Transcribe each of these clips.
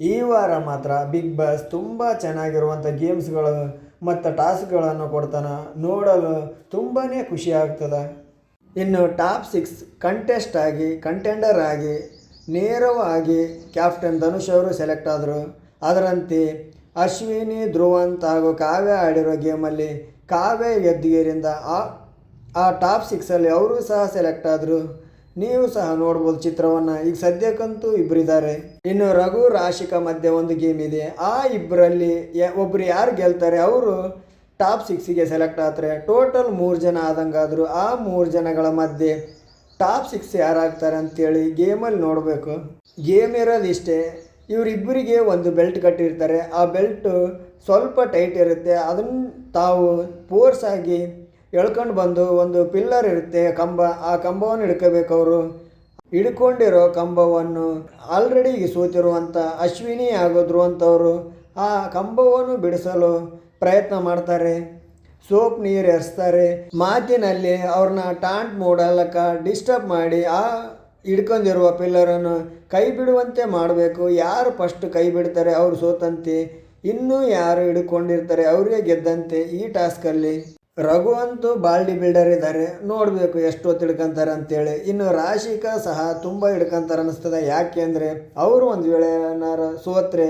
ಈ ವಾರ ಮಾತ್ರ ಬಿಗ್ ಬಾಸ್ ತುಂಬ ಚೆನ್ನಾಗಿರುವಂಥ ಗೇಮ್ಸ್ಗಳು ಮತ್ತು ಟಾಸ್ಕ್ಗಳನ್ನು ಕೊಡ್ತಾನೆ. ನೋಡಲು ತುಂಬಾ ಖುಷಿ ಆಗ್ತದೆ. ಇನ್ನು ಟಾಪ್ ಸಿಕ್ಸ್ ಕಂಟೆಸ್ಟ್ ಆಗಿ ಕಂಟೆಂಡರ್ ಆಗಿ, ನೇರವಾಗಿ ಕ್ಯಾಪ್ಟನ್ ಧನುಷ್ ಅವರು ಸೆಲೆಕ್ಟ್ ಆದರು. ಅದರಂತೆ ಅಶ್ವಿನಿ ಧ್ರುವಂತ ಹಾಗೂ ಕಾವ್ಯ ಆಡಿರೋ ಗೇಮಲ್ಲಿ ಕಾವ್ಯ ಗೆದ್ದಿಗೆರಿಂದ ಆ ಆ ಟಾಪ್ ಸಿಕ್ಸಲ್ಲಿ ಅವರು ಸಹ ಸೆಲೆಕ್ಟ್ ಆದರು. ನೀವು ಸಹ ನೋಡ್ಬೋದು ಚಿತ್ರವನ್ನು. ಈಗ ಸದ್ಯಕ್ಕಂತೂ ಇಬ್ಬರಿದ್ದಾರೆ ಇನ್ನು ರಘು, ರಾಶಿಕಾ ಮಧ್ಯೆ ಒಂದು ಗೇಮ್ ಇದೆ. ಆ ಇಬ್ಬರಲ್ಲಿ ಒಬ್ಬರು ಯಾರು ಗೆಲ್ತಾರೆ? ಅವರು ಟಾಪ್ ಸಿಕ್ಸಿಗೆ ಸೆಲೆಕ್ಟ್ ಆಗ್ತಾರೆ ಟೋಟಲ್ ಮೂರು ಜನ ಆದಂಗಾದರೂ ಆ ಮೂರು ಜನಗಳ ಮಧ್ಯೆ ಟಾಪ್ ಸಿಕ್ಸ್ ಯಾರಾಗ್ತಾರೆ ಅಂತೇಳಿ ಗೇಮಲ್ಲಿ ನೋಡಬೇಕು. ಗೇಮ್ ಇರೋದು ಇಷ್ಟೇ. ಇವರಿಬ್ಬರಿಗೆ ಒಂದು ಬೆಲ್ಟ್ ಕಟ್ಟಿರ್ತಾರೆ. ಆ ಬೆಲ್ಟು ಸ್ವಲ್ಪ ಟೈಟ್ ಇರುತ್ತೆ. ಅದನ್ನು ತಾವು ಫೋರ್ಸ್ ಆಗಿ ಎಳ್ಕೊಂಡು ಬಂದು ಒಂದು ಪಿಲ್ಲರ್ ಇರುತ್ತೆ ಕಂಬ, ಆ ಕಂಬವನ್ನು ಹಿಡ್ಕೋಬೇಕು ಅವರು. ಹಿಡ್ಕೊಂಡಿರೋ ಕಂಬವನ್ನು ಆಲ್ರೆಡಿ ಸೋತಿರುವಂಥ ಅಶ್ವಿನಿ ಹಾಗೂ ಅಂಥವರು ಆ ಕಂಬವನ್ನು ಬಿಡಿಸಲು ಪ್ರಯತ್ನ ಮಾಡ್ತಾರೆ. ಸೋಪ್ ನೀರು ಎರೆಸ್ತಾರೆ. ಮಾತಿನಲ್ಲಿ ಅವ್ರನ್ನ ಟಾಂಟ್ ಮೂಡಲಕ್ಕ ಡಿಸ್ಟರ್ಬ್ ಮಾಡಿ ಆ ಹಿಡ್ಕೊಂಡಿರುವ ಪಿಲ್ಲರನ್ನು ಕೈ ಬಿಡುವಂತೆ ಮಾಡಬೇಕು. ಯಾರು ಫಸ್ಟ್ ಕೈ ಬಿಡ್ತಾರೆ ಅವರು ಸೋತಂತೆ. ಇನ್ನೂ ಯಾರು ಹಿಡ್ಕೊಂಡಿರ್ತಾರೆ ಅವರೇ ಗೆದ್ದಂತೆ ಈ ಟಾಸ್ಕಲ್ಲಿ ರಘು ಅಂತೂ ಬಾಲ್ಡಿ ಬಿಲ್ಡರ್ ಇದ್ದಾರೆ ನೋಡಬೇಕು ಎಷ್ಟು ಹೊತ್ತು ಹಿಡ್ಕೊಂತಾರೆ ಅಂತೇಳಿ. ಇನ್ನು ರಾಶಿಕಾ ಸಹ ತುಂಬ ಹಿಡ್ಕೊಂತಾರೆ ಅನ್ನಿಸ್ತದೆ ಯಾಕೆ ಅಂದರೆ ಅವರು ಒಂದು ವೇಳೆ ಏನಾರು ಸೋತ್ರೆ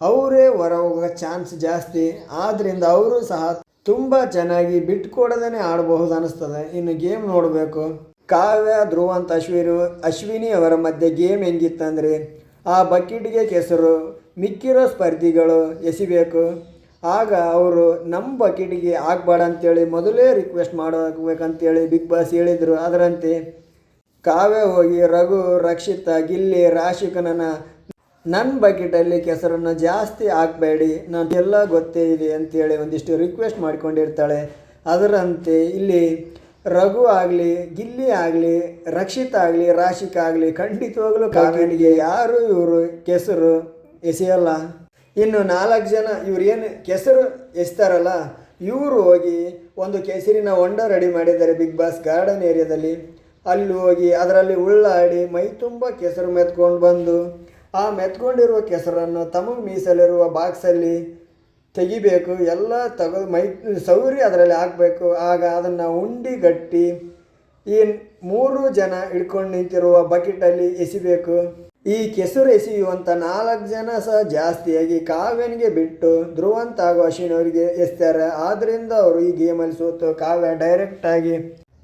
ಅವರೇ ಹೊರ ಹೋಗೋ ಚಾನ್ಸ್ ಜಾಸ್ತಿ. ಆದ್ದರಿಂದ ಅವರು ಸಹ ತುಂಬ ಚೆನ್ನಾಗಿ ಬಿಟ್ಕೊಡದೇ ಆಡಬಹುದು ಅನ್ನಿಸ್ತದೆ ಇನ್ನು ಗೇಮ್ ನೋಡಬೇಕು. ಕಾವ್ಯ ಧ್ರುವಂತ ಅಶ್ವಿರು, ಅಶ್ವಿನಿ ಅವರ ಮಧ್ಯೆ ಗೇಮ್ ಹೆಂಗಿತ್ತಂದರೆ ಆ ಬಕೆಟ್ಗೆ ಕೆಸರು, ಮಿಕ್ಕಿರೋ ಸ್ಪರ್ಧಿಗಳು ಎಸಿಬೇಕು. ಆಗ ಅವರು ನಮ್ಮ ಬಕೆಟಿಗೆ ಆಗಬೇಡ ಅಂತೇಳಿ ಮೊದಲೇ ರಿಕ್ವೆಸ್ಟ್ ಮಾಡಬೇಕಂತೇಳಿ ಬಿಗ್ ಬಾಸ್ ಹೇಳಿದರು. ಅದರಂತೆ ಕಾವ್ಯ ಹೋಗಿ, ರಘು, ರಕ್ಷಿತ, ಗಿಲ್ಲಿ, ರಾಶಿಕನನ ನನ್ನ ಬಕೆಟಲ್ಲಿ ಕೆಸರನ್ನು ಜಾಸ್ತಿ ಹಾಕಬೇಡಿ. ನನಗೆಲ್ಲ ಗೊತ್ತೇ ಇದೆ ಅಂತೇಳಿ ಒಂದಿಷ್ಟು ರಿಕ್ವೆಸ್ಟ್ ಮಾಡಿಕೊಂಡಿರ್ತಾಳೆ. ಅದರಂತೆ ಇಲ್ಲಿ, ರಘು ಆಗಲಿ, ಗಿಲ್ಲಿ ಆಗಲಿ, ರಕ್ಷಿತ ಆಗಲಿ, ರಾಶಿಕ ಆಗಲಿ, ಖಂಡಿತವಾಗಲೂ ಕಾವ್ಯನಿಗೆ ಯಾರು ಇವರು ಕೆಸರು ಎಸೆಯಲ್ಲ. ಇನ್ನು ನಾಲ್ಕು ಜನ ಇವ್ರು ಏನು ಕೆಸರು ಎಸ್ತಾರಲ್ಲ, ಇವರು ಹೋಗಿ ಒಂದು ಕೆಸರಿನ ಹೊಂಡ ರೆಡಿ ಮಾಡಿದ್ದಾರೆ ಬಿಗ್ ಬಾಸ್ ಗಾರ್ಡನ್ ಏರಿಯಾದಲ್ಲಿ ಅಲ್ಲಿ ಹೋಗಿ ಅದರಲ್ಲಿ ಉಳ್ಳಾಡಿ ಮೈ ತುಂಬ ಕೆಸರು ಮೆತ್ಕೊಂಡು ಬಂದು, ಆ ಮೆತ್ಕೊಂಡಿರುವ ಕೆಸರನ್ನು ತಮಗೆ ಮೀಸಲಿರುವ ಬಾಕ್ಸಲ್ಲಿ ತೆಗಿಬೇಕು, ಎಲ್ಲ ತೆಗೆದು ಮೈ ಸೌರಿ ಅದರಲ್ಲಿ ಹಾಕಬೇಕು. ಆಗ ಅದನ್ನು ಉಂಡಿ ಗಟ್ಟಿ ಈ ಮೂರು ಜನ ಹಿಡ್ಕೊಂಡು ನಿಂತಿರುವ ಬಕೆಟಲ್ಲಿ ಎಸಿಬೇಕು. ಈ ಕೆಸರು ಎಸೆಯುವಂಥ ನಾಲ್ಕು ಜನ ಸಹ ಜಾಸ್ತಿಯಾಗಿ ಕಾವ್ಯನಿಗೆ ಬಿಟ್ಟು ಧ್ರುವಂತ ಹಾಗೂ ಅಶ್ವಿನ್ ಅವರಿಗೆ ಎಸ್ತಾರೆ. ಆದ್ದರಿಂದ ಅವರು ಈ ಗೇಮಲ್ಲಿ ಸೋತು ಕಾವ್ಯ ಡೈರೆಕ್ಟಾಗಿ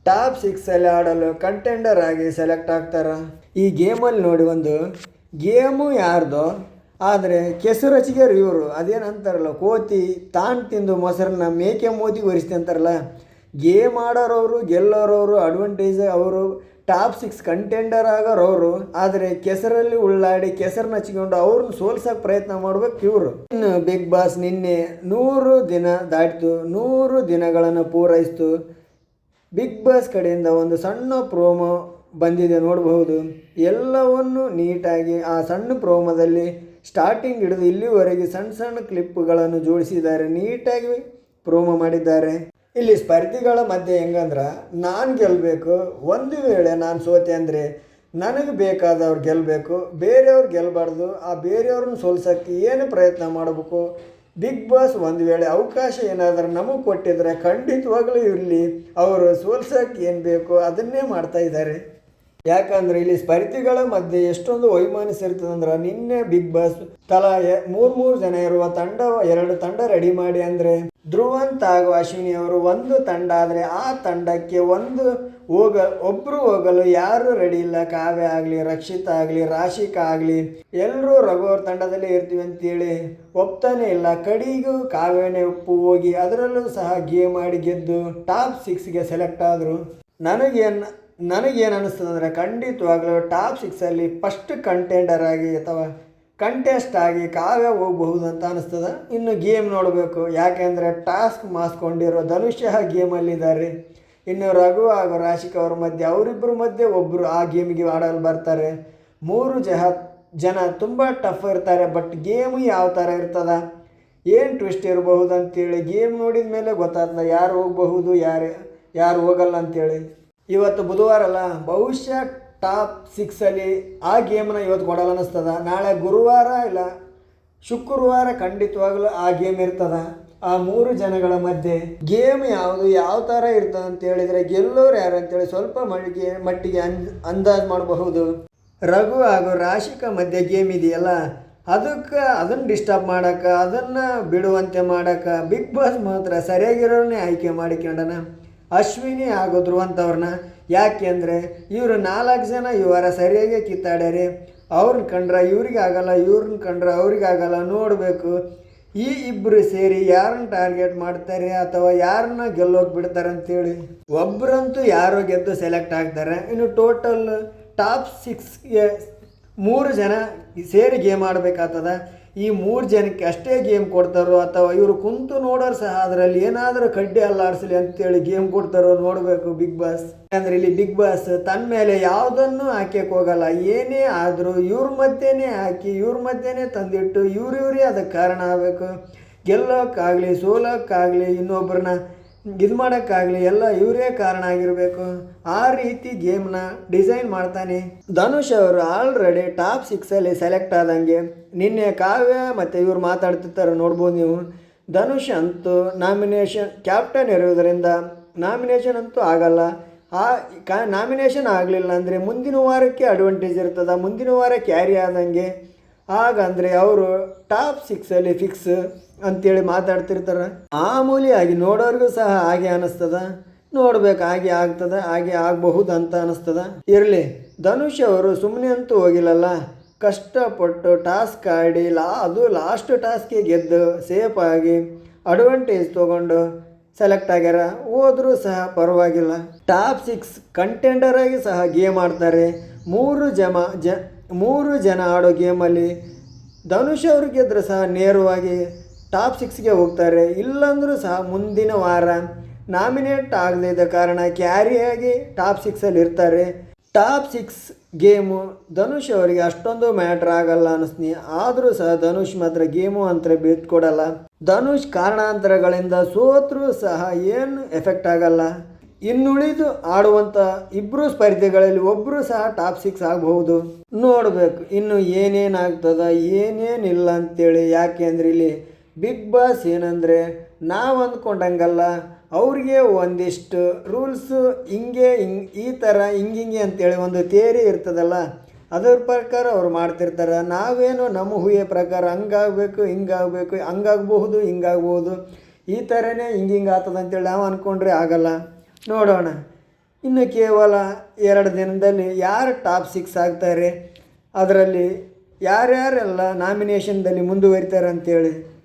ಟಾಪ್ ಸಿಕ್ಸಲ್ಲಿ ಆಡಲು ಕಂಟೆಂಡರ್ ಆಗಿ ಸೆಲೆಕ್ಟ್ ಆಗ್ತಾರೆ. ಈ ಗೇಮಲ್ಲಿ ನೋಡಿ ಒಂದು ಗೇಮು ಯಾರ್ದೋ? ಆದರೆ ಕೆಸರು ಇವರು ಇವರು. ಅದೇನಂತಾರಲ್ಲ, ಕೋತಿ ತಾನು ತಿಂದು ಮೊಸರನ್ನ ಮೇಕೆ ಮೋತಿ ಒರೆಸ್ತಿ ಅಂತಾರಲ್ಲ, ಗೇಮ್ ಆಡೋರವರು, ಗೆಲ್ಲೋರವರು ಅಡ್ವಾಂಟೇಜ್ ಅವರು ಟಾಪ್ ಸಿಕ್ಸ್ ಕಂಟೆಂಡರ್ ಆಗೋರವರು ಆದರೆ ಕೆಸರಲ್ಲಿ ಉಳ್ಳಾಡಿ ಕೆಸರನ್ನ ಹಚ್ಕೊಂಡು ಅವ್ರನ್ನ ಸೋಲ್ಸೋಕೆ ಪ್ರಯತ್ನ ಮಾಡ್ಬೇಕು ಇವರು. ಇನ್ನು ಬಿಗ್ ಬಾಸ್ ನಿನ್ನೆ ನೂರು ದಿನ ದಾಟಿತು, ನೂರು ದಿನಗಳನ್ನು ಪೂರೈಸಿತು. ಬಿಗ್ ಬಾಸ್ ಕಡೆಯಿಂದ ಒಂದು ಸಣ್ಣ ಪ್ರೋಮೋ ಬಂದಿದೆ ನೋಡಬಹುದು. ಎಲ್ಲವನ್ನು ನೀಟಾಗಿ ಆ ಸಣ್ಣ ಪ್ರೋಮೋದಲ್ಲಿ ಸ್ಟಾರ್ಟಿಂಗ್ ಹಿಡಿದು ಇಲ್ಲಿವರೆಗೆ ಸಣ್ಣ ಸಣ್ಣ ಕ್ಲಿಪ್ಗಳನ್ನು ಜೋಡಿಸಿದ್ದಾರೆ, ನೀಟಾಗಿ ಪ್ರೋಮೋ ಮಾಡಿದ್ದಾರೆ. ಇಲ್ಲಿ ಸ್ಪರ್ಧಿಗಳ ಮಧ್ಯೆ ಹೆಂಗಂದ್ರೆ ನಾನು ಗೆಲ್ಲಬೇಕು ಒಂದು ವೇಳೆ ನಾನು ಸೋತೆ ಅಂದರೆ ನನಗೆ ಬೇಕಾದವ್ರು ಗೆಲ್ಲಬೇಕು ಬೇರೆಯವ್ರು ಗೆಲ್ಲಬಾರ್ದು ಆ ಬೇರೆಯವ್ರನ್ನ ಸೋಲ್ಸೋಕ್ಕೆ ಏನು ಪ್ರಯತ್ನ ಮಾಡಬೇಕು? ಬಿಗ್ ಬಾಸ್ ಒಂದು ವೇಳೆ ಅವಕಾಶ ಏನಾದರೂ ನಮಗೆ ಕೊಟ್ಟಿದ್ರೆ ಖಂಡಿತವಾಗ್ಲೂ ಇರಲಿ, ಅವರು ಸೋಲ್ಸೋಕ್ಕೆ ಏನು ಬೇಕು ಅದನ್ನೇ ಮಾಡ್ತಾ ಇದ್ದಾರೆ ಯಾಕಂದರೆ ಇಲ್ಲಿ ಸ್ಪರ್ಧಿಗಳ ಮಧ್ಯೆ ಎಷ್ಟೊಂದು ವೈಮಾನಸ್ ಇರ್ತದಂದ್ರೆ ನಿನ್ನೆ ಬಿಗ್ ಬಾಸ್ ತಲಾ ಮೂರು ಮೂರು ಜನ ಇರುವ ತಂಡ, ಎರಡು ತಂಡ ರೆಡಿ ಮಾಡಿ ಅಂದರೆ ಧ್ರುವಂತ್ ಹಾಗೂ ಅಶ್ವಿನಿ ಅವರು ಒಂದು ತಂಡ ಆದರೆ ಆ ತಂಡಕ್ಕೆ ಒಂದು ಹೋಗ ಒಬ್ಬರು ಹೋಗಲು ಯಾರು ರೆಡಿ ಇಲ್ಲ. ಕಾವ್ಯ ಆಗಲಿ, ರಕ್ಷಿತ ಆಗಲಿ, ರಾಶಿಕಾ ಆಗಲಿ ಎಲ್ಲರೂ ರಘುವರ್ ತಂಡದಲ್ಲೇ ಇರ್ತೀವಿ ಅಂತೇಳಿ ಒಪ್ತಾನೆ ಇಲ್ಲ. ಕಡಿಗೂ ಕಾವ್ಯನೇ ಒಪ್ಪು ಹೋಗಿ ಅದರಲ್ಲೂ ಸಹ ಗೇಮ್ ಆಡಿ ಗೆದ್ದು ಟಾಪ್ ಸಿಕ್ಸ್ಗೆ ಸೆಲೆಕ್ಟ್ ಆದರು. ನನಗೇನು ನನಗೇನು ಅನ್ನಿಸ್ತದೆ ಅಂದರೆ ಖಂಡಿತವಾಗಲೂ ಟಾಪ್ ಸಿಕ್ಸಲ್ಲಿ ಫಸ್ಟ್ ಕಂಟೆಂಡರ್ ಆಗಿ ಅಥವಾ ಕಂಟೆಸ್ಟ್ ಆಗಿ ಕಾವ್ಯ ಹೋಗಬಹುದು ಅಂತ ಅನಿಸ್ತದೆ. ಇನ್ನು ಗೇಮ್ ನೋಡಬೇಕು. ಯಾಕೆಂದರೆ ಟಾಸ್ಕ್ ಮಾಸ್ಕೊಂಡಿರೋ ಧನುಷ್ಯ ಗೇಮಲ್ಲಿದ್ದಾರೆ ಇನ್ನು ರಘು ಹಾಗೂ ರಾಶಿಕ್ ಅವ್ರ ಮಧ್ಯೆ ಅವರಿಬ್ಬರ ಮಧ್ಯೆ ಒಬ್ಬರು ಆ ಗೇಮಿಗೆ ಆಡಲು ಬರ್ತಾರೆ. ಮೂರು ಜಹ, ಜನ ತುಂಬ ಟಫ್ ಇರ್ತಾರೆ ಬಟ್ ಗೇಮ್ ಯಾವ ಥರ ಇರ್ತದ? ಏನು ಟ್ವಿಸ್ಟ್ ಇರಬಹುದು ಅಂತೇಳಿ ಗೇಮ್ ನೋಡಿದ ಮೇಲೆ ಗೊತ್ತಾಗ್ತದೆ ಯಾರು ಹೋಗಬಹುದು, ಯಾರು ಯಾರು ಹೋಗಲ್ಲ ಅಂತೇಳಿ. ಇವತ್ತು ಬುಧವಾರ ಅಲ್ಲ ಬಹುಶಃ ಟಾಪ್ ಸಿಕ್ಸಲ್ಲಿ ಆ ಗೇಮನ್ನ ಇವತ್ತು ಕೊಡಲ್ಲ ಅನ್ನಿಸ್ತದ. ನಾಳೆ ಗುರುವಾರ ಇಲ್ಲ, ಶುಕ್ರವಾರ ಖಂಡಿತವಾಗ್ಲೂ ಆ ಗೇಮ್ ಇರ್ತದ. ಆ ಮೂರು ಜನಗಳ ಮಧ್ಯೆ ಗೇಮ್ ಯಾವುದು, ಯಾವ ಥರ ಇರ್ತದೆ ಅಂತ ಹೇಳಿದರೆ ಗೆಲ್ಲೋರು ಯಾರು ಅಂತೇಳಿ ಸ್ವಲ್ಪ ಮಟ್ಟಿಗೆ ಮಟ್ಟಿಗೆ ಅನ್ ಅಂದಾಜು ಮಾಡಬಹುದು. ರಘು ಹಾಗೂ ರಾಶಿಕ ಮಧ್ಯೆ ಗೇಮ್ ಇದೆಯಲ್ಲ, ಅದಕ್ಕೆ ಅದನ್ನು ಡಿಸ್ಟರ್ಬ್ ಮಾಡೋಕೆ, ಅದನ್ನು ಬಿಡುವಂತೆ ಮಾಡೋಕೆ, ಬಿಗ್ ಬಾಸ್ ಮಾತ್ರ ಸರಿಯಾಗಿರೋನೇ ಆಯ್ಕೆ ಮಾಡಿಕೊಂಡನ ಅಶ್ವಿನಿ ಹಾಗೂ ಯಾಕೆ ಅಂದರೆ ಇವರು ನಾಲ್ಕು ಜನ ಇವರ ಸರಿಯಾಗಿ ಕಿತ್ತಾಡ್ಯಾರಿ. ಅವ್ರನ್ನ ಕಂಡ್ರೆ ಇವ್ರಿಗಾಗಲ್ಲ ಇವ್ರನ್ನ ಕಂಡ್ರೆ ಅವ್ರಿಗಾಗಲ್ಲ ನೋಡಬೇಕು. ಈ ಇಬ್ಬರು ಸೇರಿ ಯಾರನ್ನ ಟಾರ್ಗೆಟ್ ಮಾಡ್ತಾರೆ ಅಥವಾ ಯಾರನ್ನ ಗೆಲ್ಲೋಗಿ ಬಿಡ್ತಾರೆ ಅಂತೇಳಿ. ಒಬ್ಬರಂತೂ ಯಾರೋ ಗೆದ್ದು ಸೆಲೆಕ್ಟ್ ಆಗ್ತಾರೆ. ಇನ್ನು ಟೋಟಲ್ ಟಾಪ್ ಸಿಕ್ಸ್ಗೆ ಮೂರು ಜನ ಸೇರಿ ಗೇಮ್ ಆಡಬೇಕಾಗ್ತದ. ಈ ಮೂರು ಜನಕ್ಕೆ ಅಷ್ಟೇ ಗೇಮ್ ಕೊಡ್ತಾರೋ ಅಥವಾ ಇವರು ಕುಂತು ನೋಡೋರು ಸಹ ಅದರಲ್ಲಿ ಏನಾದರೂ ಕಡ್ಡಿ ಅಲ್ಲಾಡಿಸಲಿ ಅಂತೇಳಿ ಗೇಮ್ ಕೊಡ್ತಾರೋ ನೋಡಬೇಕು ಬಿಗ್ ಬಾಸ್. ಯಾಕಂದ್ರೆ ಇಲ್ಲಿ ಬಿಗ್ ಬಾಸ್ ತನ್ನ ಮೇಲೆ ಯಾವುದನ್ನು ಹಾಕ್ಯಕ್ಕೆ ಹೋಗಲ್ಲ. ಏನೇ ಆದರೂ ಇವ್ರ ಮಧ್ಯೆನೇ ಹಾಕಿ, ಇವ್ರ ಮಧ್ಯೆನೇ ತಂದಿಟ್ಟು, ಇವ್ರ ಇವರೇ ಅದಕ್ಕೆ ಕಾರಣ ಆಗಬೇಕು. ಗೆಲ್ಲೋಕ್ಕಾಗಲಿ, ಸೋಲೋಕ್ಕಾಗಲಿ ಇನ್ನೊಬ್ಬರನ್ನ ಇದು ಮಾಡೋಕ್ಕಾಗಲಿ, ಎಲ್ಲ ಇವರೇ ಕಾರಣ ಆಗಿರಬೇಕು. ಆ ರೀತಿ ಗೇಮ್ನ ಡಿಸೈನ್ ಮಾಡ್ತಾನೆ. ಧನುಷ್ ಅವರು ಆಲ್ರೆಡಿ ಟಾಪ್ ಸಿಕ್ಸಲ್ಲಿ ಸೆಲೆಕ್ಟ್ ಆದಂಗೆ. ನಿನ್ನೆ ಕಾವ್ಯ ಮತ್ತು ಇವ್ರು ಮಾತಾಡ್ತಿರ್ತಾರೆ, ನೋಡ್ಬೋದು ನೀವು. ಧನುಷ್ ಅಂತೂ ನಾಮಿನೇಷನ್ ಕ್ಯಾಪ್ಟನ್ ಇರೋದರಿಂದ ನಾಮಿನೇಷನ್ ಅಂತೂ ಆಗಲ್ಲ. ಆ ಕಾ ನಾಮಿನೇಷನ್ ಆಗಲಿಲ್ಲ ಅಂದರೆ ಮುಂದಿನ ವಾರಕ್ಕೆ ಅಡ್ವಾಂಟೇಜ್ ಇರ್ತದೆ, ಮುಂದಿನ ವಾರ ಕ್ಯಾರಿ ಆದಂಗೆ. ಹಾಗಂದರೆ ಅವರು ಟಾಪ್ ಸಿಕ್ಸಲ್ಲಿ ಫಿಕ್ಸ್ ಅಂತೇಳಿ ಮಾತಾಡ್ತಿರ್ತಾರೆ. ಮಾಮೂಲಿಯಾಗಿ ನೋಡೋರಿಗೂ ಸಹ ಹಾಗೆ ಅನ್ನಿಸ್ತದ ನೋಡ್ಬೇಕು ಹಾಗೆ ಆಗ್ತದ, ಹಾಗೆ ಆಗಬಹುದು ಅಂತ ಅನ್ನಿಸ್ತದ ಇರಲಿ, ಧನುಷ್ ಅವರು ಸುಮ್ಮನೆ ಅಂತೂ ಹೋಗಿಲ್ಲಲ್ಲ. ಕಷ್ಟಪಟ್ಟು ಟಾಸ್ಕ್ ಆಡಿ ಲಾ, ಅದು ಲಾಸ್ಟ್ ಟಾಸ್ಕಿಗೆ ಗೆದ್ದು ಸೇಫ್ ಆಗಿ ಅಡ್ವಾಂಟೇಜ್ ತೊಗೊಂಡು ಸೆಲೆಕ್ಟ್ ಆಗ್ಯಾರ. ಹೋದರೂ ಸಹ ಪರವಾಗಿಲ್ಲ. ಟಾಪ್ ಸಿಕ್ಸ್ ಕಂಟೆಂಡರ್ ಆಗಿ ಸಹ ಗೇಮ್ ಆಡ್ತಾರೆ. ಮೂರು ಜಮ, ಜ ಮೂರು ಜನ ಆಡೋ ಗೇಮಲ್ಲಿ ಧನುಷ್ ಅವ್ರು ಗೆದ್ರೆ ಸಹ ನೇರವಾಗಿ ಟಾಪ್ ಸಿಕ್ಸ್ಗೆ ಹೋಗ್ತಾರೆ. ಇಲ್ಲಾಂದರೂ ಸಹ ಮುಂದಿನ ವಾರ ನಾಮಿನೇಟ್ ಆಗದೇ ಇದ್ದ ಕಾರಣ ಕ್ಯಾರಿಯಾಗಿ ಟಾಪ್ ಸಿಕ್ಸಲ್ಲಿ ಇರ್ತಾರೆ. ಟಾಪ್ ಸಿಕ್ಸ್ ಗೇಮು ಧನುಷ್ ಅವರಿಗೆ ಅಷ್ಟೊಂದು ಮ್ಯಾಟ್ರ್ ಆಗಲ್ಲ ಅನ್ನಿಸ್ತೀನಿ ಆದರೂ ಸಹ ಧನುಷ್ ಮಾತ್ರ ಗೇಮು ಅಂತ ಬಿಟ್ಕೊಡಲ್ಲ ಧನುಷ್ ಕಾರಣಾಂತರಗಳಿಂದ ಸೋತ್ರೂ ಸಹ ಏನು ಎಫೆಕ್ಟ್ ಆಗಲ್ಲ. ಇನ್ನುಳಿದು ಆಡುವಂಥ ಇಬ್ಬರು ಸ್ಪರ್ಧೆಗಳಲ್ಲಿ ಒಬ್ಬರು ಸಹ ಟಾಪ್ ಸಿಕ್ಸ್ ಆಗಬಹುದು. ನೋಡಬೇಕು, ಇನ್ನು ಏನೇನಾಗ್ತದ, ಏನೇನಿಲ್ಲ ಅಂತೇಳಿ. ಯಾಕೆ ಅಂದರೆ ಇಲ್ಲಿ ಬಿಗ್ ಬಾಸ್ ಏನಂದರೆ, ನಾವು ಅಂದ್ಕೊಂಡಂಗಲ್ಲ, ಅವ್ರಿಗೆ ಒಂದಿಷ್ಟು ರೂಲ್ಸು ಹಿಂಗೆ ಹಿಂಗೆ, ಈ ಥರ ಹಿಂಗಿಂಗೆ ಅಂತೇಳಿ ಒಂದು ಥಿಯರಿ ಇರ್ತದಲ್ಲ, ಅದರ ಪ್ರಕಾರ ಅವ್ರು ಮಾಡ್ತಿರ್ತಾರೆ. ನಾವೇನು ನಮ್ಮ ಹೂಯೆ ಪ್ರಕಾರ ಹಂಗಾಗಬೇಕು, ಹಿಂಗಾಗಬೇಕು, ಹಂಗಾಗಬಹುದು, ಹಿಂಗಾಗ್ಬೋದು, ಈ ಥರನೇ ಹಿಂಗೆ ಹಿಂಗೆ ಆಗ್ತದೆ ಅಂತೇಳಿ ನಾವು ಅಂದ್ಕೊಂಡ್ರೆ ಆಗಲ್ಲ. ನೋಡೋಣ. ಇನ್ನು ಕೇವಲ ಎರಡು ದಿನದಲ್ಲಿ ಯಾರು ಟಾಪ್ ಸಿಕ್ಸ್ ಆಗ್ತಾರೆ? ಅದರಲ್ಲಿ ಯಾರ್ಯಾರೆಲ್ಲ ನಾಮಿನೇಷನ್ದಲ್ಲಿ ಮುಂದುವರಿತಾರೆ ಅಂತೇಳಿ.